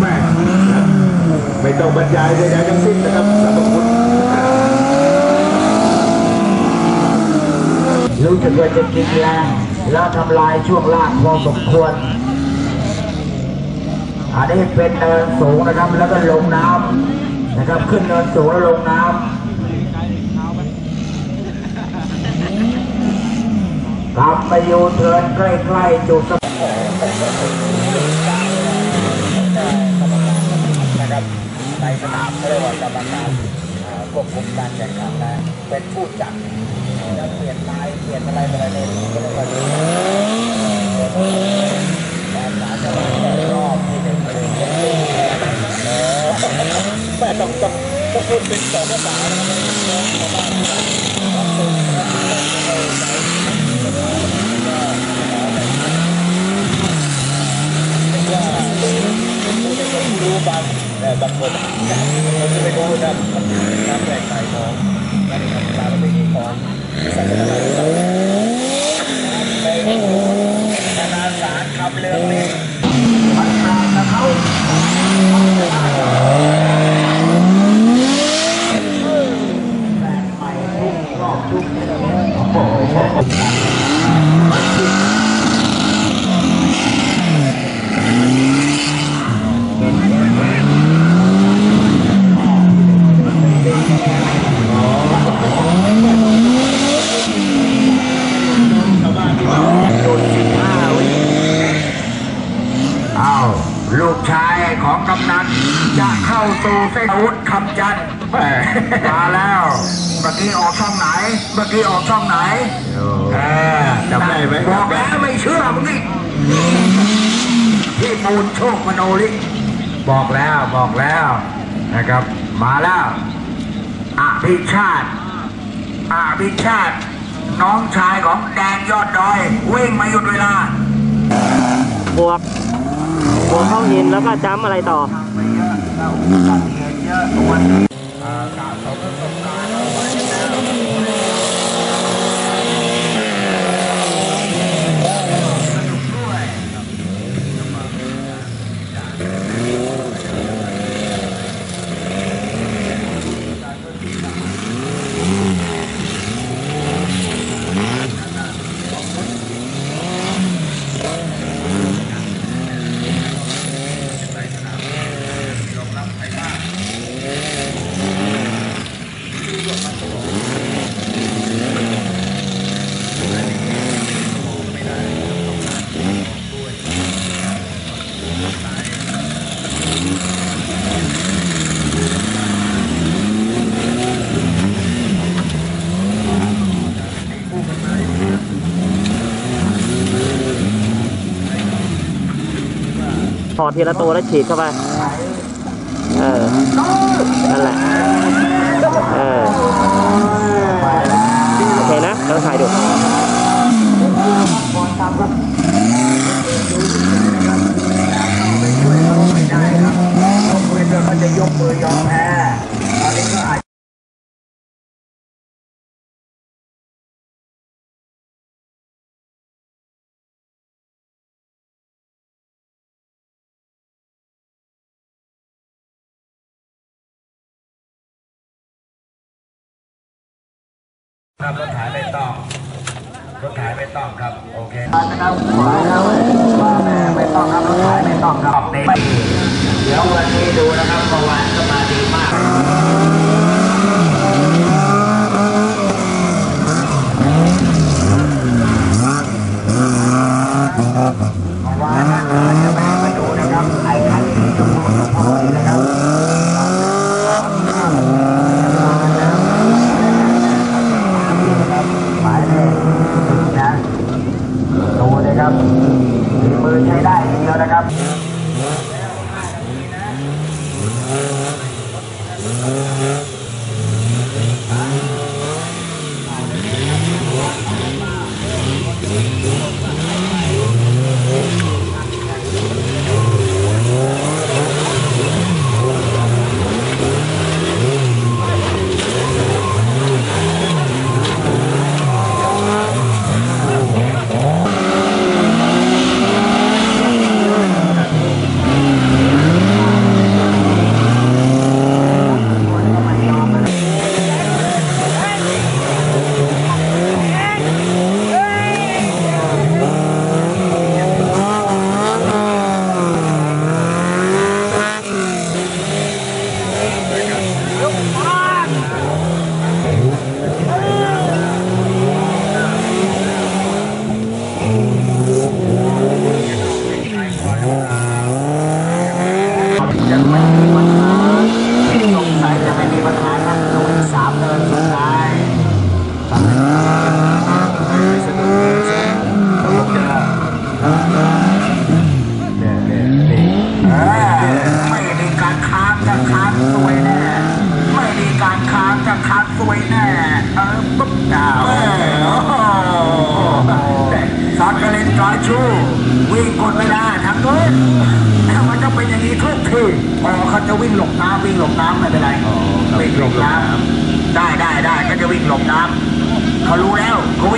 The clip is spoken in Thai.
แม่ไม่ต้องบรรยายใดๆทั้งสิ้นนะครับสำหรับคุณรู้สึกว่าจะกินแรงแล้วทำลายช่วงล่างพอสมควร อันนี้เป็นเนินสูงนะครับแล้วก็ลงน้ำนะครับขึ้นเนินสูงแล้วลงน้ำ กลับไปอยู่เทินใกล้ๆจุดสนะครับในสนามเขาเรียกว่ากรรมการควบคุมการแข่งขันนะเป็นผู้จัดจะเปลี่ยนลายเปลี่ยนอะไรอะไรเลยก็เรียกว่าการสาจะมาแต่รอบที่หนึ่งเลยแม่ต้องต้องต้องพูดเป็นสองภาษานะครับ รู้บางแต่บางคนผมจะไปดูนะการแบ่งไข่ของการทำกาไม่มีของสัญญาณในธนาสารคำเรื่องนี้ตามนะเขาแรงไปทุกรอบทุกโอ้โห อ้าวลูกชายของกำนันจะเข้าสู่เส้นอา วุธคำจันทร์แหมมาแล้วเมื่อกี้ออกช่องไหน เมื่อกี้ออกช่องไหนเออจำได้ไหมบอกแล้วไม่เชื่อมึงนี่พี่มูลโชคมโนลิบอกแล้วบอกแล้วนะครับ มาแล้วอภิชาติอภิชาติ น้องชายของแดงยอดดอยวิ่งมาหยุดเวลาบวกบวกเข้าหินแล้วก็จ้ำอะไรต่อ 啊，打扫个走廊。 ดทีละตัวแล้วฉีดเข้าไป เออ นั่นแหละ เออ โอเคนะเราถ่ายดู ครับรถถ่ายไม่ต้องรถถ่ายไม่ต้องครับโอเคนะครับขอแล้วว่าแม่ไม่ต้องครับรถถ่ายไม่ต้องครับในปีเดี๋ยววันนี้ดูนะครับประวัติก็มาดีมาก ระเลนจอยชูวิ่งกดเวลาทางโน้นมันจะเป็นอย่างนี้ทุกทีพอเขาจะวิ่งหลบน้ำวิ่งหลบน้ำไม่เป็นไรวิ่งหลบน้ำได้ได้ได้ก็จะวิ่งหลบน้ำเขารู้แล้วเขาวิ่ง